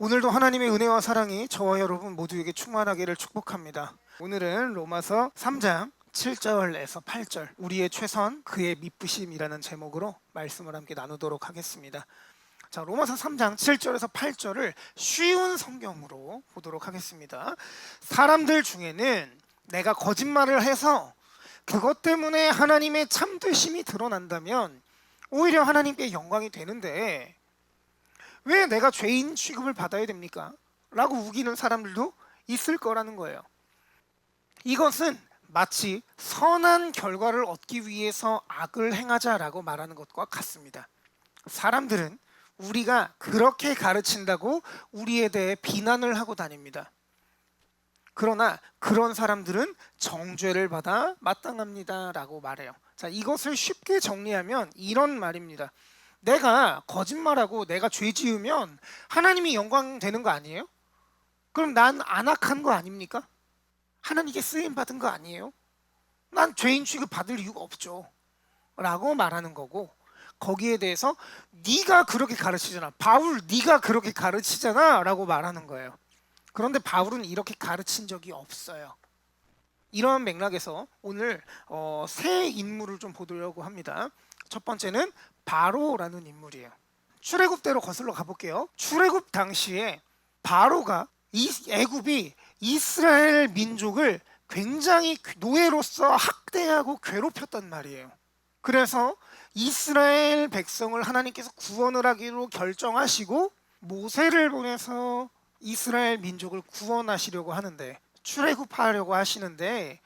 오늘도 하나님의 은혜와 사랑이 저와 여러분 모두에게 충만하기를 축복합니다. 오늘은 로마서 3장 7절에서 8절 우리의 최선 그의 미쁘심이라는 제목으로 말씀을 함께 나누도록 하겠습니다. 자, 로마서 3장 7절에서 8절을 쉬운 성경으로 보도록 하겠습니다. 사람들 중에는 내가 거짓말을 해서 그것 때문에 하나님의 참되심이 드러난다면 오히려 하나님께 영광이 되는데 왜 내가 죄인 취급을 받아야 됩니까? 라고 우기는 사람들도 있을 거라는 거예요. 이것은 마치 선한 결과를 얻기 위해서 악을 행하자라고 말하는 것과 같습니다. 사람들은 우리가 그렇게 가르친다고 우리에 대해 비난을 하고 다닙니다. 그러나 그런 사람들은 정죄를 받아 마땅합니다라고 말해요. 자, 이것을 쉽게 정리하면 이런 말입니다. 내가 거짓말하고 내가 죄 지으면 하나님이 영광 되는 거 아니에요? 그럼 난 안악한 거 아닙니까? 하나님께 쓰임 받은 거 아니에요? 난 죄인 취급 받을 이유가 없죠. 라고 말하는 거고 거기에 대해서 네가 그렇게 가르치잖아. 바울 네가 그렇게 가르치잖아라고 말하는 거예요. 그런데 바울은 이렇게 가르친 적이 없어요. 이런 맥락에서 오늘 어, 새 인물을 좀 보려고 합니다. 첫 번째는 바로라는 인물이에요. 출애굽대로 거슬러 가볼게요. 출애굽 당시에 바로가 이 애굽이 이스라엘 민족을 굉장히 노예로서 학대하고 괴롭혔단 말이에요. 그래서 이스라엘 백성을 하나님께서 구원을 하기로 결정하시고 모세를 보내서 이스라엘 민족을 구원하시려고 하는데 출애굽하려고 하시는데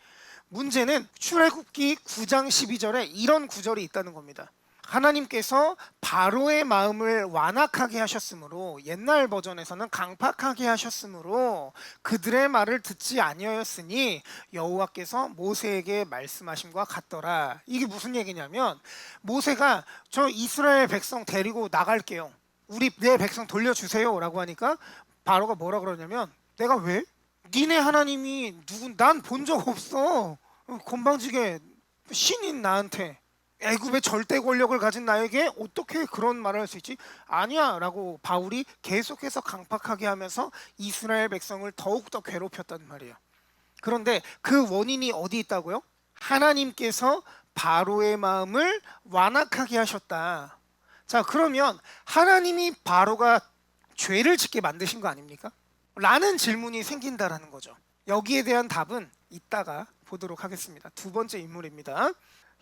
문제는 출애굽기 9장 12절에 이런 구절이 있다는 겁니다. 하나님께서 바로의 마음을 완악하게 하셨으므로 옛날 버전에서는 강팍하게 하셨으므로 그들의 말을 듣지 아니하였으니 여호와께서 모세에게 말씀하심과 같더라. 이게 무슨 얘기냐면 모세가 저 이스라엘 백성 데리고 나갈게요. 우리 내 백성 돌려주세요라고 하니까 바로가 뭐라 그러냐면 내가 왜? 니네 하나님이 누군 난 본 적 없어. 건방지게 신인 나한테 애굽의 절대 권력을 가진 나에게 어떻게 그런 말을 할 수 있지? 아니야라고 바울이 계속해서 강팍하게 하면서 이스라엘 백성을 더욱 더 괴롭혔단 말이에요. 그런데 그 원인이 어디 있다고요? 하나님께서 바로의 마음을 완악하게 하셨다. 자, 그러면 하나님이 바로가 죄를 짓게 만드신 거 아닙니까? 라는 질문이 생긴다라는 거죠. 여기에 대한 답은 이따가 보도록 하겠습니다. 두 번째 인물입니다.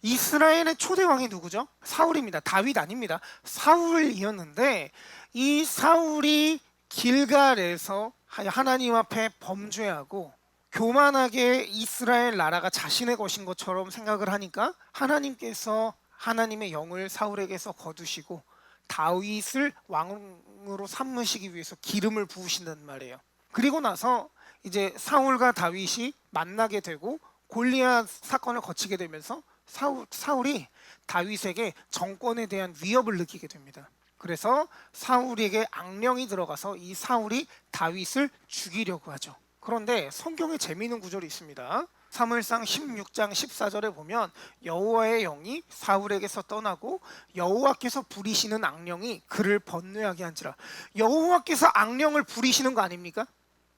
이스라엘의 초대 왕이 누구죠? 사울입니다. 다윗 아닙니다. 사울이었는데 이 사울이 길갈에서 하나님 앞에 범죄하고 교만하게 이스라엘 나라가 자신의 것인 것처럼 생각을 하니까 하나님께서 하나님의 영을 사울에게서 거두시고 다윗을 왕으로 삼으시기 위해서 기름을 부으신단 말이에요. 그리고 나서 이제 사울과 다윗이 만나게 되고 골리앗 사건을 거치게 되면서 사울, 사울이 다윗에게 정권에 대한 위협을 느끼게 됩니다. 그래서 사울에게 악령이 들어가서 이 사울이 다윗을 죽이려고 하죠. 그런데 성경에 재미있는 구절이 있습니다. 사무엘상 16장 14절에 보면 여호와의 영이 사울에게서 떠나고 여호와께서 부리시는 악령이 그를 번뇌하게 한지라. 여호와께서 악령을 부리시는 거 아닙니까?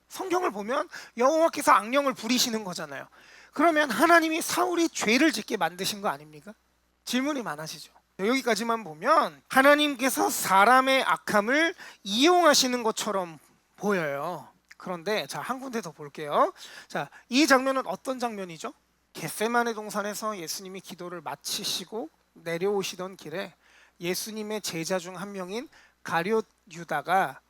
성경을 보면 여호와께서 악령을 부리시는 거잖아요. 그러면 하나님이 사울이 죄를 짓게 만드신 거 아닙니까? 질문이 많아지죠. 여기까지만 보면 하나님께서 사람의 악함을 이용하시는 것처럼 보여요. 그런데 자, 한 군데 더 볼게요. 자, 이 장면은 어떤 장면이죠? 겟세마네 동산에서 예수님이 기도를 마치시고 내려오시던 길에 예수님의 제자 중 한 명인 가룟 유다가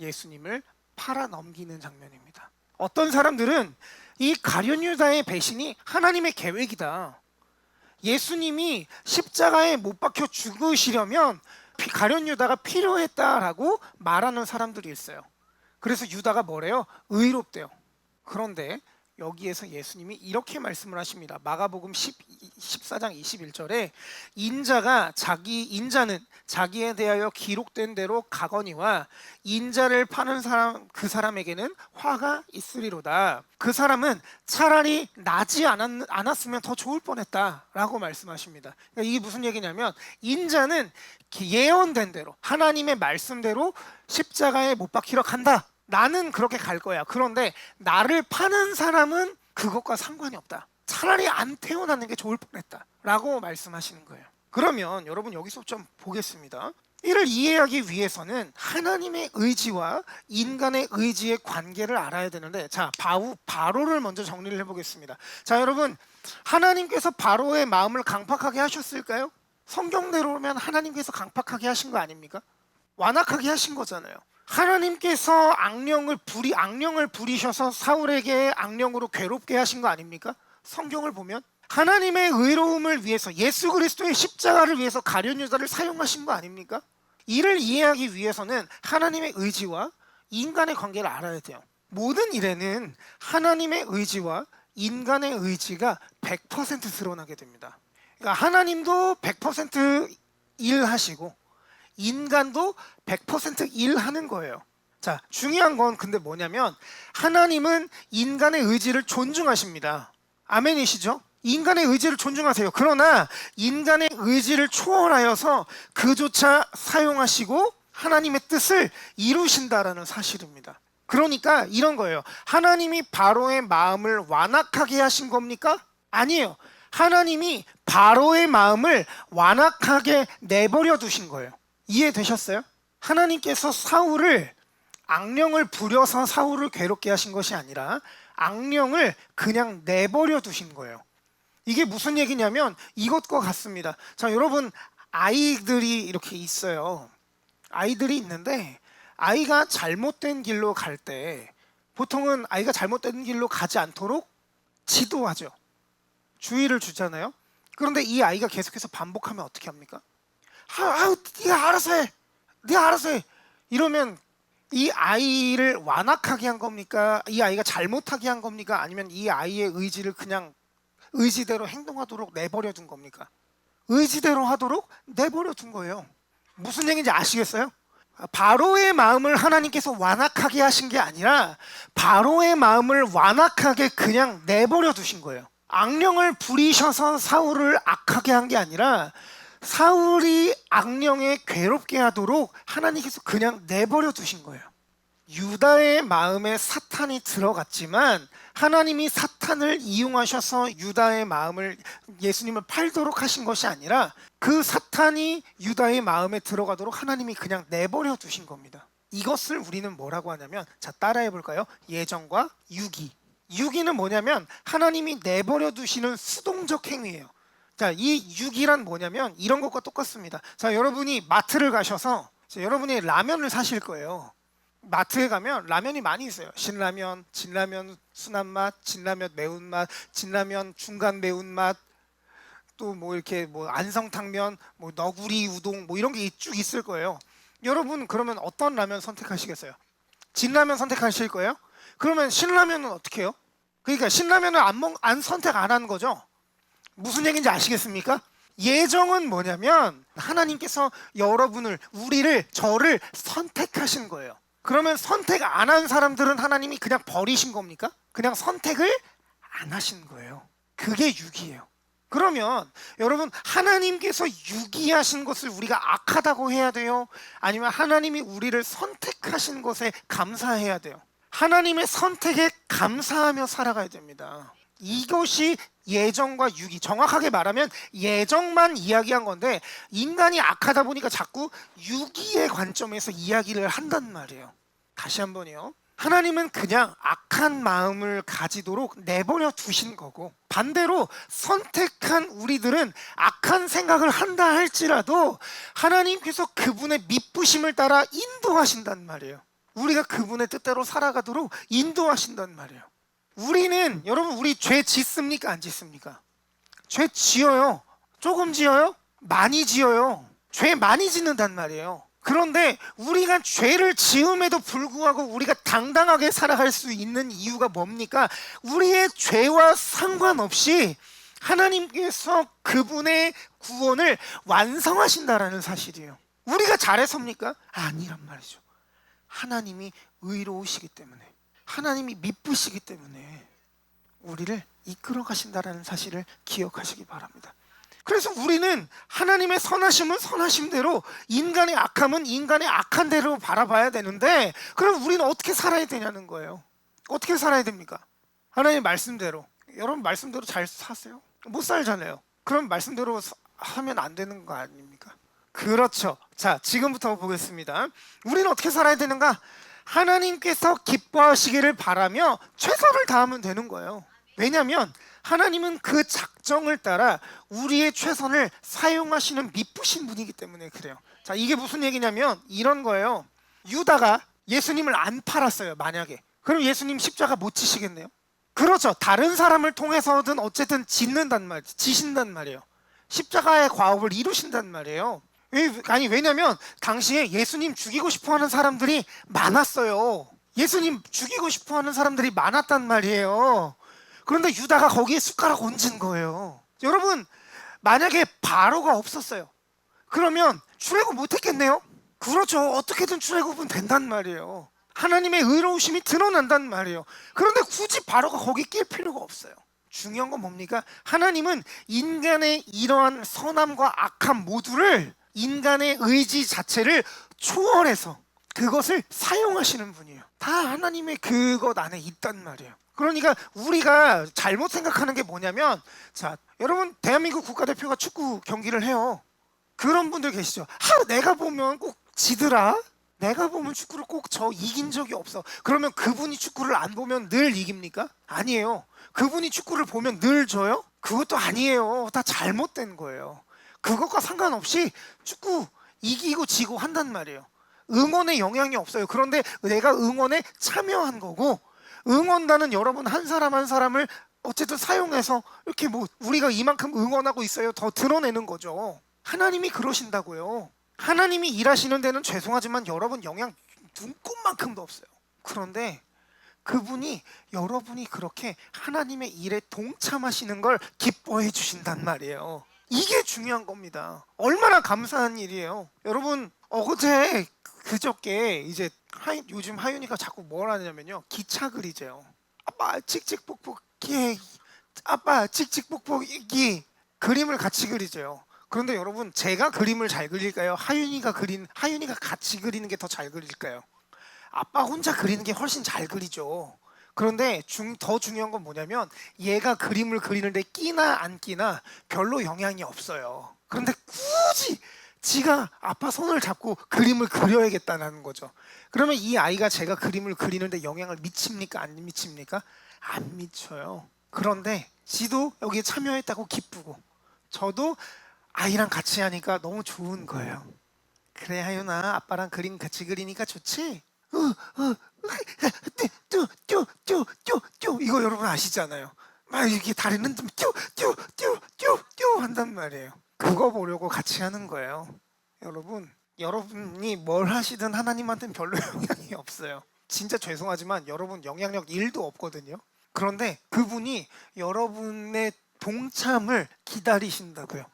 예수님을 팔아 넘기는 장면입니다. 어떤 사람들은 이 가룟 유다의 배신이 하나님의 계획이다. 예수님이 십자가에 못 박혀 죽으시려면 가룟 유다가 필요했다라고 말하는 사람들이 있어요. 그래서 유다가 뭐래요? 의롭대요. 그런데 여기에서 예수님이 이렇게 말씀을 하십니다. 마가복음 10, 14장 21절에 인자가 자기 인자는 자기에 대하여 기록된 대로 가거니와 인자를 파는 사람 그 사람에게는 화가 있으리로다. 그 사람은 차라리 나지 않았, 않았으면 더 좋을 뻔했다라고 말씀하십니다. 그러니까 이게 무슨 얘기냐면 인자는 예언된 대로 하나님의 말씀대로 십자가에 못 박히러 간다. 나는 그렇게 갈 거야. 그런데 나를 파는 사람은 그것과 상관이 없다. 차라리 안 태어나는 게 좋을 뻔했다. 라고 말씀하시는 거예요. 그러면 여러분 여기서 좀 보겠습니다. 이를 이해하기 위해서는 하나님의 의지와 인간의 의지의 관계를 알아야 되는데 자 바우 바로를 먼저 정리를 해보겠습니다. 자 여러분 하나님께서 바로의 마음을 강팍하게 하셨을까요? 성경대로면 하나님께서 강팍하게 하신 거 아닙니까? 완악하게 하신 거잖아요. 하나님께서 악령을 부리 악령을 부리셔서 사울에게 악령으로 괴롭게 하신 거 아닙니까? 성경을 보면 하나님의 의로움을 위해서 예수 그리스도의 십자가를 위해서 가련 유다를 사용하신 거 아닙니까? 이를 이해하기 위해서는 하나님의 의지와 인간의 관계를 알아야 돼요. 모든 일에는 하나님의 의지와 인간의 의지가 100% 드러나게 됩니다. 그러니까 하나님도 100% 일하시고 인간도 100% 일하는 거예요. 자, 중요한 건 근데 뭐냐면 하나님은 인간의 의지를 존중하십니다. 아멘이시죠? 인간의 의지를 존중하세요. 그러나 인간의 의지를 초월하여서 그조차 사용하시고 하나님의 뜻을 이루신다라는 사실입니다. 그러니까 이런 거예요. 하나님이 바로의 마음을 완악하게 하신 겁니까? 아니에요. 하나님이 바로의 마음을 완악하게 내버려 두신 거예요. 이해되셨어요? 하나님께서 사울을 악령을 부려서 사울을 괴롭게 하신 것이 아니라 악령을 그냥 내버려 두신 거예요. 이게 무슨 얘기냐면 이것과 같습니다. 자, 여러분 아이들이 이렇게 있어요. 아이들이 있는데 아이가 잘못된 길로 갈 때 보통은 아이가 잘못된 길로 가지 않도록 지도하죠. 주의를 주잖아요. 그런데 이 아이가 계속해서 반복하면 어떻게 합니까? 아, 아우, 네가 알아서 해. 네가 알아서 해. 이러면 이 아이를 완악하게 한 겁니까? 이 아이가 잘못하게 한 겁니까? 아니면 이 아이의 의지를 그냥 의지대로 행동하도록 내버려 둔 겁니까? 의지대로 하도록 내버려 둔 거예요. 무슨 얘기인지 아시겠어요? 바로의 마음을 하나님께서 완악하게 하신 게 아니라 바로의 마음을 완악하게 그냥 내버려 두신 거예요. 악령을 부리셔서 사울을 악하게 한 게 아니라 사울이 악령에 괴롭게 하도록 하나님께서 그냥 내버려 두신 거예요. 유다의 마음에 사탄이 들어갔지만 하나님이 사탄을 이용하셔서 유다의 마음을 예수님을 팔도록 하신 것이 아니라 그 사탄이 유다의 마음에 들어가도록 하나님이 그냥 내버려 두신 겁니다. 이것을 우리는 뭐라고 하냐면 자 따라해 볼까요? 예정과 유기. 유기는 뭐냐면 하나님이 내버려 두시는 수동적 행위예요. 자, 이 유기란 뭐냐면 이런 것과 똑같습니다. 자, 여러분이 마트를 가셔서 자, 여러분이 라면을 사실 거예요. 마트에 가면 라면이 많이 있어요. 신라면, 진라면 순한 맛, 진라면 매운 맛, 진라면 중간 매운 맛, 또 뭐 이렇게 뭐 안성탕면, 뭐 너구리 우동 뭐 이런 게 쭉 있을 거예요. 여러분 그러면 어떤 라면 선택하시겠어요? 진라면 선택하실 거예요? 그러면 신라면은 어떻게 해요? 그러니까 신라면을 안, 먹, 안 선택 안 하는 거죠. 무슨 얘기인지 아시겠습니까? 예정은 뭐냐면 하나님께서 여러분을 우리를 저를 선택하신 거예요. 그러면 선택 안 한 사람들은 하나님이 그냥 버리신 겁니까? 그냥 선택을 안 하신 거예요. 그게 유기예요. 그러면 여러분 하나님께서 유기하신 것을 우리가 악하다고 해야 돼요? 아니면 하나님이 우리를 선택하신 것에 감사해야 돼요? 하나님의 선택에 감사하며 살아가야 됩니다. 이것이 예정과 유기 정확하게 말하면 예정만 이야기한 건데 인간이 악하다 보니까 자꾸 유기의 관점에서 이야기를 한단 말이에요. 다시 한번요. 하나님은 그냥 악한 마음을 가지도록 내버려 두신 거고 반대로 선택한 우리들은 악한 생각을 한다 할지라도 하나님께서 그분의 미쁘심을 따라 인도하신단 말이에요. 우리가 그분의 뜻대로 살아가도록 인도하신단 말이에요. 우리는 여러분 우리 죄 짓습니까 안 짓습니까? 죄 지어요. 조금 지어요? 많이 지어요. 죄 많이 짓는단 말이에요. 그런데 우리가 죄를 지음에도 불구하고 우리가 당당하게 살아갈 수 있는 이유가 뭡니까? 우리의 죄와 상관없이 하나님께서 그분의 구원을 완성하신다라는 사실이에요. 우리가 잘해섭니까? 아니란 말이죠. 하나님이 의로우시기 때문에, 하나님이 미쁘시기 때문에 우리를 이끌어 가신다라는 사실을 기억하시기 바랍니다. 그래서 우리는 하나님의 선하심은 선하심대로 인간의 악함은 인간의 악한 대로 바라봐야 되는데 그럼 우리는 어떻게 살아야 되냐는 거예요. 어떻게 살아야 됩니까? 하나님 말씀대로. 여러분 말씀대로 잘 사세요? 못 살잖아요. 그럼 말씀대로 사- 하면 안 되는 거 아닙니까? 그렇죠. 자, 지금부터 보겠습니다. 우리는 어떻게 살아야 되는가? 하나님께서 기뻐하시기를 바라며 최선을 다하면 되는 거예요. 왜냐하면 하나님은 그 작정을 따라 우리의 최선을 사용하시는 미쁘신 분이기 때문에 그래요. 자, 이게 무슨 얘기냐면 이런 거예요. 유다가 예수님을 안 팔았어요. 만약에. 그럼 예수님 십자가 못 지시겠네요. 그렇죠. 다른 사람을 통해서든 어쨌든 짓는단 말, 지신단 말이에요. 십자가의 과업을 이루신단 말이에요. 왜- 아니 왜냐면 당시에 예수님 죽이고 싶어하는 사람들이 많았어요. 예수님 죽이고 싶어하는 사람들이 많았단 말이에요. 그런데 유다가 거기에 숟가락 얹은 거예요. 여러분 만약에 바로가 없었어요. 그러면 출애굽 못했겠네요. 그렇죠. 어떻게든 출애굽은 된단 말이에요. 하나님의 의로우심이 드러난단 말이에요. 그런데 굳이 바로가 거기 낄 필요가 없어요. 중요한 건 뭡니까? 하나님은 인간의 이러한 선함과 악함 모두를 인간의 의지 자체를 초월해서 그것을 사용하시는 분이에요. 다 하나님의 그것 안에 있단 말이에요. 그러니까 우리가 잘못 생각하는 게 뭐냐면 자, 여러분 대한민국 국가대표가 축구 경기를 해요. 그런 분들 계시죠. 하, 내가 보면 꼭 지더라. 내가 보면 축구를 꼭 저 이긴 적이 없어. 그러면 그분이 축구를 안 보면 늘 이깁니까? 아니에요. 그분이 축구를 보면 늘 져요? 그것도 아니에요. 다 잘못된 거예요. 그것과 상관없이 축구 이기고 지고 한단 말이에요. 응원에 영향이 없어요. 그런데 내가 응원에 참여한 거고 응원단은 여러분 한 사람 한 사람을 어쨌든 사용해서 이렇게 뭐 우리가 이만큼 응원하고 있어요. 더 드러내는 거죠. 하나님이 그러신다고요. 하나님이 일하시는 데는 죄송하지만 여러분 영향 눈꼽만큼도 없어요. 그런데 그분이 여러분이 그렇게 하나님의 일에 동참하시는 걸 기뻐해 주신단 말이에요. 이게 중요한 겁니다. 얼마나 감사한 일이에요. 여러분 어제 그저께 이제 하윤, 요즘 하윤이가 자꾸 뭘 하냐면요 기차 그리재요. 아빠 칙칙폭폭기 아빠 칙칙폭폭기 그림을 같이 그리재요. 그런데 여러분 제가 그림을 잘 그릴까요? 하윤이가 그린 하윤이가 같이 그리는 게 더 잘 그릴까요? 아빠 혼자 그리는 게 훨씬 잘 그리죠. 그런데 중, 더 중요한 건 뭐냐면 얘가 그림을 그리는데 끼나 안 끼나 별로 영향이 없어요. 그런데 굳이 지가 아빠 손을 잡고 그림을 그려야겠다는 거죠. 그러면 이 아이가 제가 그림을 그리는데 영향을 미칩니까? 안 미칩니까? 안 미쳐요. 그런데 지도 여기에 참여했다고 기쁘고 저도 아이랑 같이 하니까 너무 좋은 거예요. 그래 하윤아 아빠랑 그림 같이 그리니까 좋지? 뚜뚜뚜뚜뚜뚜 이거 여러분 아시잖아요. 막 이렇게 다리는 뚜뚜뚜뚜뚜 한단 말이에요. 그거 보려고 같이 하는 거예요. 여러분 여러분이 뭘 하시든 하나님한테는 별로 영향이 없어요. 진짜 죄송하지만 여러분 영향력 1도 없거든요. 그런데 그분이 여러분의 동참을 기다리신다고요.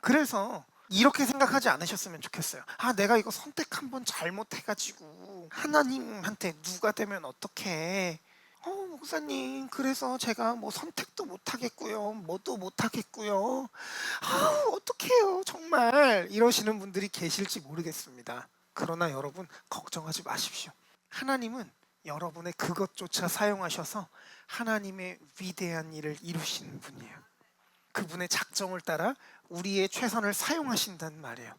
그래서 이렇게 생각하지 않으셨으면 좋겠어요. 아, 내가 이거 선택 한 번 잘못해가지고 하나님한테 누가 되면 어떡해? 어, 목사님, 그래서 제가 뭐 선택도 못하겠고요, 뭐도 못하겠고요. 아, 어떡해요, 정말 이러시는 분들이 계실지 모르겠습니다. 그러나 여러분 걱정하지 마십시오. 하나님은 여러분의 그것조차 사용하셔서 하나님의 위대한 일을 이루시는 분이에요. 그분의 작정을 따라 우리의 최선을 사용하신다는 말이에요.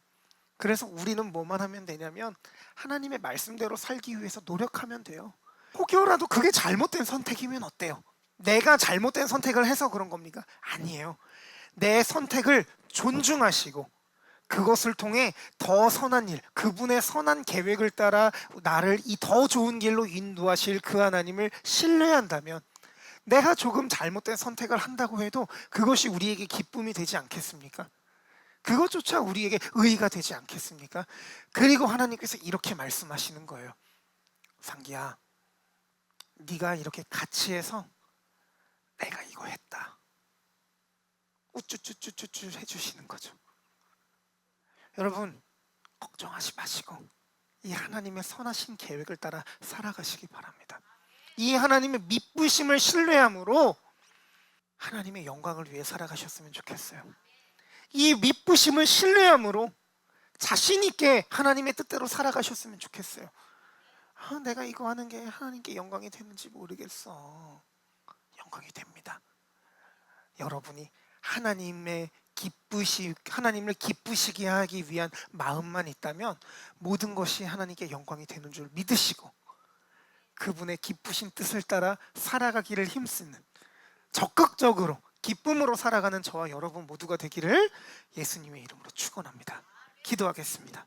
그래서 우리는 뭐만 하면 되냐면 하나님의 말씀대로 살기 위해서 노력하면 돼요. 혹여라도 그게 잘못된 선택이면 어때요? 내가 잘못된 선택을 해서 그런 겁니까? 아니에요. 내 선택을 존중하시고 그것을 통해 더 선한 일, 그분의 선한 계획을 따라 나를 이 더 좋은 길로 인도하실 그 하나님을 신뢰한다면 내가 조금 잘못된 선택을 한다고 해도 그것이 우리에게 기쁨이 되지 않겠습니까? 그것조차 우리에게 의의가 되지 않겠습니까? 그리고 하나님께서 이렇게 말씀하시는 거예요. 상기야, 네가 이렇게 같이 해서 내가 이거 했다. 우쭈쭈쭈쭈쭈 해주시는 거죠. 여러분 걱정하지 마시고 이 하나님의 선하신 계획을 따라 살아가시기 바랍니다. 이 하나님의 믿부심을 신뢰함으로 하나님의 영광을 위해 살아가셨으면 좋겠어요. 이 믿부심을 신뢰함으로 자신 있게 하나님의 뜻대로 살아가셨으면 좋겠어요. 아, 내가 이거 하는 게 하나님께 영광이 되는지 모르겠어. 영광이 됩니다. 여러분이 하나님의 기쁘시 하나님을 기쁘시게 하기 위한 마음만 있다면 모든 것이 하나님께 영광이 되는 줄 믿으시고 그분의 기쁘신 뜻을 따라 살아가기를 힘쓰는 적극적으로 기쁨으로 살아가는 저와 여러분 모두가 되기를 예수님의 이름으로 축원합니다. 기도하겠습니다.